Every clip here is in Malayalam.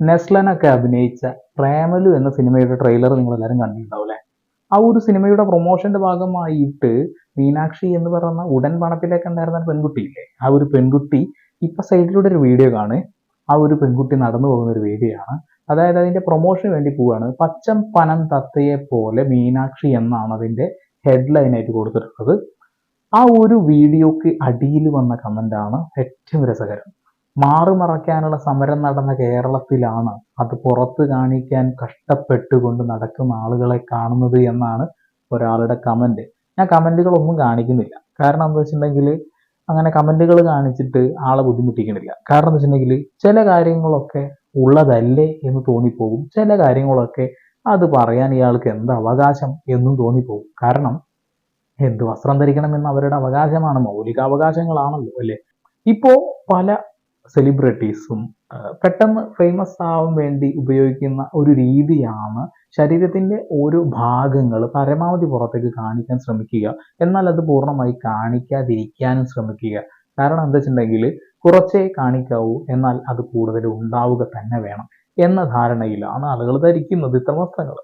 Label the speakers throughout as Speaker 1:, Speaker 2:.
Speaker 1: നെസ്ലനൊക്കെ അഭിനയിച്ച പ്രേമലു എന്ന സിനിമയുടെ ട്രെയിലർ നിങ്ങൾ എല്ലാവരും കണ്ടിട്ടുണ്ടാവും അല്ലേ ആ ഒരു സിനിമയുടെ പ്രൊമോഷന്റെ ഭാഗമായിട്ട് മീനാക്ഷി എന്ന് പറയുന്ന ഉടൻ പണത്തിലേക്ക് ഉണ്ടായിരുന്ന പെൺകുട്ടിയില്ലേ? ആ ഒരു പെൺകുട്ടി ഇപ്പൊ സൈഡിലൂടെ ഒരു വീഡിയോ കാണേ ആ ഒരു പെൺകുട്ടി നടന്നു പോകുന്ന ഒരു വീഡിയോ ആണ്. അതായത് അതിന്റെ പ്രൊമോഷന് വേണ്ടി പോവാണ് പച്ചം പനം തത്തയെ പോലെ മീനാക്ഷി എന്നാണ് അതിന്റെ ഹെഡ്ലൈൻ ആയിട്ട് കൊടുത്തിട്ടുള്ളത്. ആ ഒരു വീഡിയോക്ക് അടിയിൽ വന്ന കമന്റ് ആണ് ഏറ്റവും രസകരം. മാറുമറയ്ക്കാനുള്ള സമരം നടന്ന കേരളത്തിലാണ് അത് പുറത്ത് കാണിക്കാൻ കഷ്ടപ്പെട്ടുകൊണ്ട് നടക്കുന്ന ആളുകളെ കാണുന്നത് എന്നാണ് ഒരാളുടെ കമന്റ് ഞാൻ കമന്റുകളൊന്നും കാണിക്കുന്നില്ല. കാരണം എന്താ വെച്ചിട്ടുണ്ടെങ്കിൽ അങ്ങനെ കമന്റുകൾ കാണിച്ചിട്ട് ആളെ ബുദ്ധിമുട്ടിക്കണില്ല. കാരണം എന്താ വെച്ചിട്ടുണ്ടെങ്കിൽ ചില കാര്യങ്ങളൊക്കെ ഉള്ളതല്ലേ എന്ന് തോന്നിപ്പോകും. ചില കാര്യങ്ങളൊക്കെ അത് പറയാൻ ഇയാൾക്ക് എന്ത് അവകാശം എന്നും തോന്നിപ്പോകും. കാരണം എന്ത് വസ്ത്രം ധരിക്കണം എന്ന് അവരുടെ അവകാശമാണ്. മൗലികാവകാശങ്ങളാണല്ലോ അല്ലേ? ഇപ്പോ പല സെലിബ്രിറ്റീസും പെട്ടെന്ന് ഫേമസ് ആവാൻ വേണ്ടി ഉപയോഗിക്കുന്ന ഒരു രീതിയാണ് ശരീരത്തിന്റെ ഓരോ ഭാഗങ്ങൾ പരമാവധി പുറത്തേക്ക് കാണിക്കാൻ ശ്രമിക്കുക. എന്നാൽ അത് പൂർണമായി കാണിക്കാതിരിക്കാനും ശ്രമിക്കുക. കാരണം എന്താ വെച്ചിട്ടുണ്ടെങ്കിൽ കുറച്ചേ കാണിക്കാവൂ എന്നാൽ അത് കൂടുതൽ ഉണ്ടാവുക തന്നെ വേണം എന്ന ധാരണയിലാണ് ആളുകൾ ധരിക്കുന്നത് ഇത്തരം വസ്ത്രങ്ങൾ.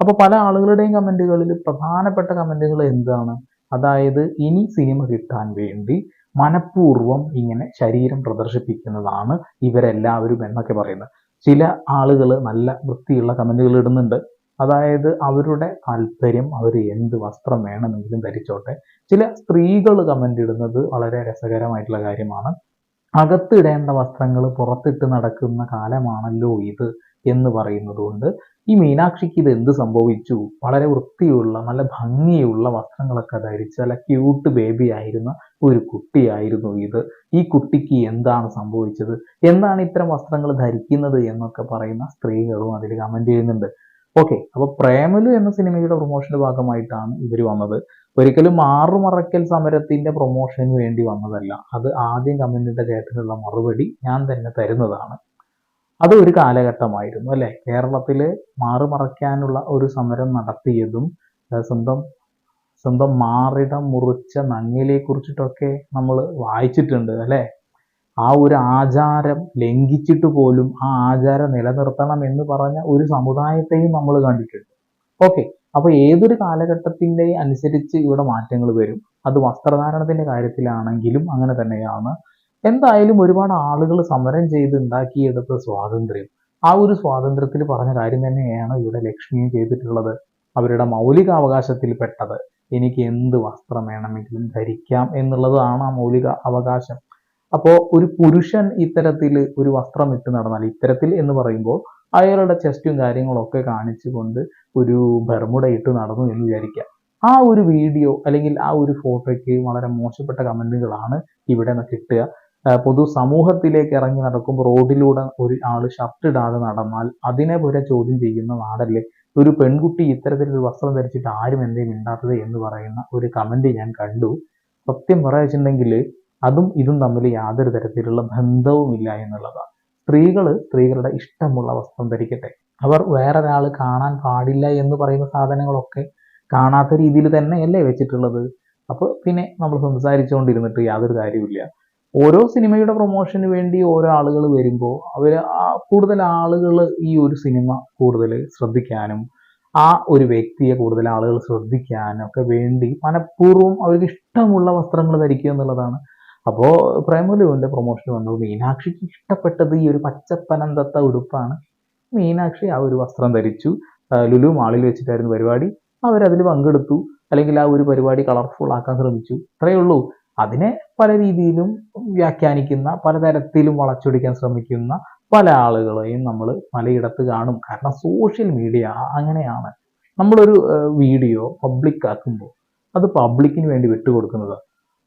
Speaker 1: അപ്പോൾ പല ആളുകളുടെയും കമന്റുകളിൽ പ്രധാനപ്പെട്ട കമന്റുകൾ എന്താണ്? അതായത് ഇനി സിനിമ കിട്ടാൻ വേണ്ടി മനഃപൂർവം ഇങ്ങനെ ശരീരം പ്രദർശിപ്പിക്കുന്നതാണ് ഇവരെല്ലാവരും എന്നൊക്കെ പറയുന്നത്. ചില ആളുകൾ നല്ല വൃത്തിയുള്ള കമന്റുകൾ ഇടുന്നുണ്ട്. അതായത് അവരുടെ താല്പര്യം അവർ എന്ത് വസ്ത്രം വേണമെങ്കിലും ധരിച്ചോട്ടെ. ചില സ്ത്രീകൾ കമന്റ് ഇടുന്നത് വളരെ രസകരമായിട്ടുള്ള കാര്യമാണ്. അകത്തിടേണ്ട വസ്ത്രങ്ങൾ പുറത്തിട്ട് നടക്കുന്ന കാലമാണല്ലോ ഇത്. എന്ന് പറയുന്നത് കൊണ്ട് ഈ മീനാക്ഷിക്ക് ഇത് എന്ത് സംഭവിച്ചു? വളരെ വൃത്തിയുള്ള നല്ല ഭംഗിയുള്ള വസ്ത്രങ്ങളൊക്കെ ധരിച്ച നല്ല ക്യൂട്ട് ബേബി ആയിരുന്ന ഒരു കുട്ടിയായിരുന്നു ഇത്. ഈ കുട്ടിക്ക് എന്താണ് സംഭവിച്ചത്? എന്താണ് ഇത്തരം വസ്ത്രങ്ങൾ ധരിക്കുന്നത് എന്നൊക്കെ പറയുന്ന സ്ത്രീകളും അതിൽ കമന്റ് ചെയ്യുന്നുണ്ട്. ഓക്കെ അപ്പൊ പ്രേമലു എന്ന സിനിമയുടെ പ്രൊമോഷന്റെ ഭാഗമായിട്ടാണ് ഇവർ വന്നത്. ഒരിക്കലും ആറുമറക്കൽ സമരത്തിന്റെ പ്രൊമോഷന് വേണ്ടി വന്നതല്ല. അത് ആദ്യം കമന്റിന്റെ കേട്ടിട്ടുള്ള മറുപടി ഞാൻ തന്നെ തരുന്നതാണ്. അത് ഒരു കാലഘട്ടമായിരുന്നു അല്ലെ? കേരളത്തിൽ മാറുമറയ്ക്കാനുള്ള ഒരു സമരം നടത്തിയതും സ്വന്തം സ്വന്തം മാറിടം മുറിച്ച നങ്ങിലെ കുറിച്ചിട്ടൊക്കെ നമ്മൾ വായിച്ചിട്ടുണ്ട് അല്ലെ? ആ ഒരു ആചാരം ലംഘിച്ചിട്ട് പോലും ആ ആചാരം നിലനിർത്തണം എന്ന് പറഞ്ഞ ഒരു സമുദായത്തെയും നമ്മൾ കണ്ടിട്ടുണ്ട്. ഓക്കെ അപ്പൊ ഏതൊരു കാലഘട്ടത്തിന്റെ അനുസരിച്ച് ഇവിടെ മാറ്റങ്ങൾ വരും? അത് വസ്ത്രധാരണത്തിന്റെ കാര്യത്തിലാണെങ്കിലും അങ്ങനെ തന്നെയാണ്. എന്തായാലും ഒരുപാട് ആളുകൾ സമരം ചെയ്ത് ഉണ്ടാക്കിയെടുത്ത സ്വാതന്ത്ര്യം. ആ ഒരു സ്വാതന്ത്ര്യത്തിൽ പറഞ്ഞ കാര്യം തന്നെയാണ് ഇവിടെ ലക്ഷ്മിയും ചെയ്തിട്ടുള്ളത്. അവരുടെ മൗലികാവകാശത്തിൽ പെട്ടത് എനിക്ക് എന്ത് വസ്ത്രം വേണമെങ്കിലും ധരിക്കാം എന്നുള്ളതാണ് ആ മൗലിക അവകാശം അപ്പോൾ ഒരു പുരുഷൻ ഇത്തരത്തിൽ ഒരു വസ്ത്രം ഇട്ട് നടന്നാൽ ഇത്തരത്തിൽ എന്ന് പറയുമ്പോൾ അയാളുടെ ചെസ്റ്റും കാര്യങ്ങളൊക്കെ കാണിച്ചുകൊണ്ട് ഒരു ബർമുട ഇട്ട് നടന്നു എന്ന് വിചാരിക്കാം. ആ ഒരു വീഡിയോ അല്ലെങ്കിൽ ആ ഒരു ഫോട്ടോയ്ക്ക് വളരെ മോശപ്പെട്ട കമന്റുകളാണ് ഇവിടെ നിന്ന് കിട്ടുക. പൊതു സമൂഹത്തിലേക്ക് ഇറങ്ങി നടക്കുമ്പോൾ റോഡിലൂടെ ഒരു ആൾ ഷർട്ട് ഇടാതെ നടന്നാൽ അതിനെ വരെ ചോദ്യം ചെയ്യുന്ന നാടല്ലേ? ഒരു പെൺകുട്ടി ഇത്തരത്തിലൊരു വസ്ത്രം ധരിച്ചിട്ട് ആരും എന്തേ മിണ്ടാത്തത് എന്ന് പറയുന്ന ഒരു കമന്റ് ഞാൻ കണ്ടു. സത്യം പറയുന്നുണ്ടെങ്കിൽ അതും ഇതും തമ്മിൽ യാതൊരു തരത്തിലുള്ള ബന്ധവുമില്ല എന്നുള്ളതാണ്. സ്ത്രീകൾ സ്ത്രീകളുടെ ഇഷ്ടമുള്ള വസ്ത്രം ധരിക്കട്ടെ. അവർ വേറൊരാൾ കാണാൻ പാടില്ല എന്ന് പറയുന്ന സാധനങ്ങളൊക്കെ കാണാത്ത രീതിയിൽ തന്നെയല്ലേ വെച്ചിട്ടുള്ളത്. അപ്പോൾ പിന്നെ നമ്മൾ സംസാരിച്ചുകൊണ്ടിരുന്നിട്ട് യാതൊരു കാര്യമില്ല ഓരോ സിനിമയുടെ പ്രൊമോഷന് വേണ്ടി ഓരോ ആളുകൾ വരുമ്പോൾ അവർ കൂടുതൽ ആളുകൾ ഈ ഒരു സിനിമ കൂടുതൽ ശ്രദ്ധിക്കാനും ആ ഒരു വ്യക്തിയെ കൂടുതൽ ആളുകൾ ശ്രദ്ധിക്കാനും ഒക്കെ വേണ്ടി മനഃപൂർവം അവർക്ക് ഇഷ്ടമുള്ള വസ്ത്രങ്ങൾ ധരിക്കുക എന്നുള്ളതാണ്. അപ്പോൾ പ്രേമലുവിന്റെ പ്രൊമോഷൻ വന്നത് മീനാക്ഷിക്ക് ഇഷ്ടപ്പെട്ടത് ഈ ഒരു പച്ചപ്പനന്തത്ത ഉടുപ്പാണ്. മീനാക്ഷി ആ ഒരു വസ്ത്രം ധരിച്ചു. ലുലു മാളിൽ വെച്ചിട്ടായിരുന്നു പരിപാടി. അവരതിൽ പങ്കെടുത്തു. അല്ലെങ്കിൽ ആ ഒരു പരിപാടി കളർഫുൾ ആക്കാൻ ശ്രമിച്ചു. അത്രയേ ഉള്ളൂ. അതിനെ പല രീതിയിലും വ്യാഖ്യാനിക്കുന്ന പലതരത്തിലും വളച്ചൊടിക്കാൻ ശ്രമിക്കുന്ന പല ആളുകളെയും നമ്മൾ പലയിടത്ത് കാണും. കാരണം സോഷ്യൽ മീഡിയ അങ്ങനെയാണ്. നമ്മളൊരു വീഡിയോ പബ്ലിക് ആക്കുമ്പോൾ അത് പബ്ലിക്കിന് വേണ്ടി വിട്ടുകൊടുക്കുന്നത്.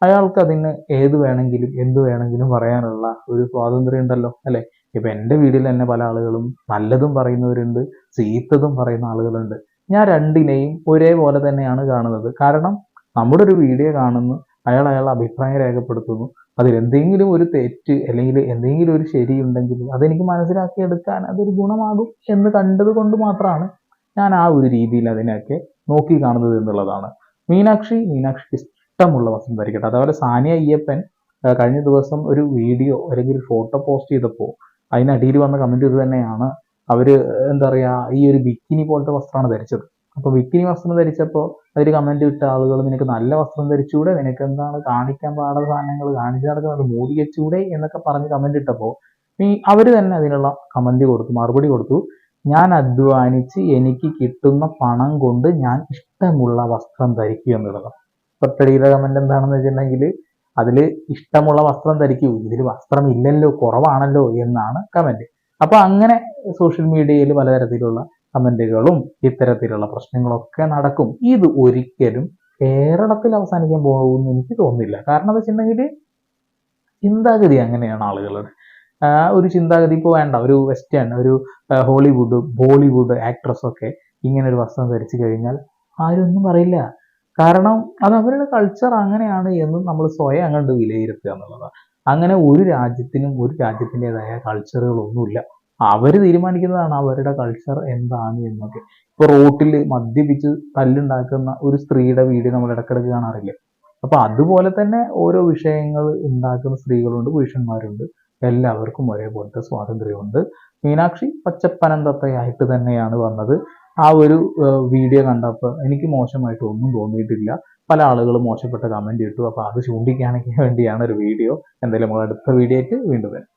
Speaker 1: അയാൾക്ക് അതിന് ഏത് വേണമെങ്കിലും എന്ത് വേണമെങ്കിലും പറയാനുള്ള ഒരു സ്വാതന്ത്ര്യം ഉണ്ടല്ലോ അല്ലെ? ഇപ്പൊ എന്റെ വീഡിയോയിൽ തന്നെ പല ആളുകളും നല്ലതും പറയുന്നവരുണ്ട് ചീത്തതും പറയുന്ന ആളുകളുണ്ട്. ഞാൻ രണ്ടിനെയും ഒരേപോലെ തന്നെയാണ് കാണുന്നത്. കാരണം നമ്മുടെ ഒരു വീഡിയോ കാണുന്നു അയാൾ അയാൾ അഭിപ്രായം രേഖപ്പെടുത്തുന്നു. അതിൽ എന്തെങ്കിലും ഒരു തെറ്റ് അല്ലെങ്കിൽ എന്തെങ്കിലും ഒരു ശരി ഉണ്ടെങ്കിൽ അതെനിക്ക് മനസ്സിലാക്കിയെടുക്കാൻ അതൊരു ഗുണമാകും എന്ന് കണ്ടത് കൊണ്ട് മാത്രമാണ് ഞാൻ ആ ഒരു രീതിയിൽ അതിനെയൊക്കെ നോക്കി കാണുന്നത് എന്നുള്ളതാണ്. മീനാക്ഷി മീനാക്ഷിക്ക് ഇഷ്ടമുള്ള വസ്ത്രം ധരിക്കട്ടെ. അതേപോലെ സാനിയ അയ്യപ്പൻ കഴിഞ്ഞ ദിവസം ഒരു വീഡിയോ അല്ലെങ്കിൽ ഒരു ഫോട്ടോ പോസ്റ്റ് ചെയ്തപ്പോൾ അതിനടിയിൽ വന്ന കമന്റ് ഇത് തന്നെയാണ്. അവർ എന്താ പറയുക ഈ ഒരു ബിക്കിനി പോലത്തെ വസ്ത്രമാണ് ധരിച്ചത്. അപ്പോൾ ബിക്കിനി വസ്ത്രം ധരിച്ചപ്പോൾ അതിൽ കമന്റ് ഇട്ട ആളുകൾ നിനക്ക് നല്ല വസ്ത്രം ധരിച്ചൂടെ നിനക്ക് എന്താണ് കാണിക്കാൻ പാടാത്ത സാധനങ്ങൾ കാണിച്ചു നടക്കുന്നത് മോദി വെച്ചൂടെ എന്നൊക്കെ പറഞ്ഞ് കമന്റ് ഇട്ടപ്പോൾ ഈ അവർ തന്നെ അതിനുള്ള കമന്റ് കൊടുത്തു മറുപടി കൊടുത്തു. ഞാൻ അധ്വാനിച്ച് എനിക്ക് കിട്ടുന്ന പണം കൊണ്ട് ഞാൻ ഇഷ്ടമുള്ള വസ്ത്രം ധരിക്കുക എന്നുള്ളത്. തൊട്ടടിയുടെ കമന്റ് എന്താണെന്ന് വെച്ചിട്ടുണ്ടെങ്കിൽ അതിൽ ഇഷ്ടമുള്ള വസ്ത്രം ധരിക്കൂ. ഇതിൽ വസ്ത്രം ഇല്ലല്ലോ കുറവാണല്ലോ എന്നാണ് കമന്റ് അപ്പൊ അങ്ങനെ സോഷ്യൽ മീഡിയയിൽ പലതരത്തിലുള്ള കമന്റുകളും ഇത്തരത്തിലുള്ള പ്രശ്നങ്ങളൊക്കെ നടക്കും. ഇത് ഒരിക്കലും കേരളത്തിൽ അവസാനിക്കാൻ പോകുമെന്ന് എനിക്ക് തോന്നുന്നില്ല. കാരണം എന്താ വെച്ചിട്ടുണ്ടെങ്കിൽ ചിന്താഗതി അങ്ങനെയാണ് ആളുകളുടെ. ഒരു ചിന്താഗതി ഇപ്പോൾ വേണ്ട. ഒരു വെസ്റ്റേൺ ഒരു ഹോളിവുഡ് ബോളിവുഡ് ആക്ട്രസ് ഒക്കെ ഇങ്ങനെ ഒരു വസ്ത്രം ധരിച്ചു കഴിഞ്ഞാൽ ആരും ഒന്നും പറയില്ല. കാരണം അത് അവരുടെ കൾച്ചർ അങ്ങനെയാണ് എന്ന് നമ്മൾ സ്വയം അങ്ങോട്ട് വിലയിരുത്തുക എന്നുള്ളതാണ്. അങ്ങനെ ഒരു രാജ്യത്തിനും ഒരു രാജ്യത്തിന്റെതായ കൾച്ചറുകളൊന്നുമില്ല അവർ തീരുമാനിക്കുന്നതാണ് അവരുടെ കൾച്ചർ എന്താണ് എന്നൊക്കെ. ഇപ്പൊ റോട്ടിൽ മദ്യപിച്ച് തല്ലുണ്ടാക്കുന്ന ഒരു സ്ത്രീയുടെ വീഡിയോ നമ്മൾ ഇടക്കിടക്ക് കാണാറില്ലേ? അപ്പൊ അതുപോലെ തന്നെ ഓരോ വിഷയങ്ങൾ ഉണ്ടാക്കുന്ന സ്ത്രീകളുണ്ട് പുരുഷന്മാരുണ്ട്. എല്ലാവർക്കും ഒരേപോലത്തെ സ്വാതന്ത്ര്യമുണ്ട്. മീനാക്ഷി പച്ചപ്പനന്തത്തയായിട്ട് തന്നെയാണ് വന്നത്. ആ ഒരു വീഡിയോ കണ്ടപ്പോൾ എനിക്ക് മോശമായിട്ട് ഒന്നും തോന്നിയിട്ടില്ല. പല ആളുകളും മോശപ്പെട്ട കമന്റ് ഇട്ടു. അപ്പോൾ അത് ചൂണ്ടിക്കാണിക്കാൻ വേണ്ടിയാണ് ഒരു വീഡിയോ. എന്തായാലും നമ്മൾ അടുത്ത വീഡിയോ ആയിട്ട് വീണ്ടും വരാം.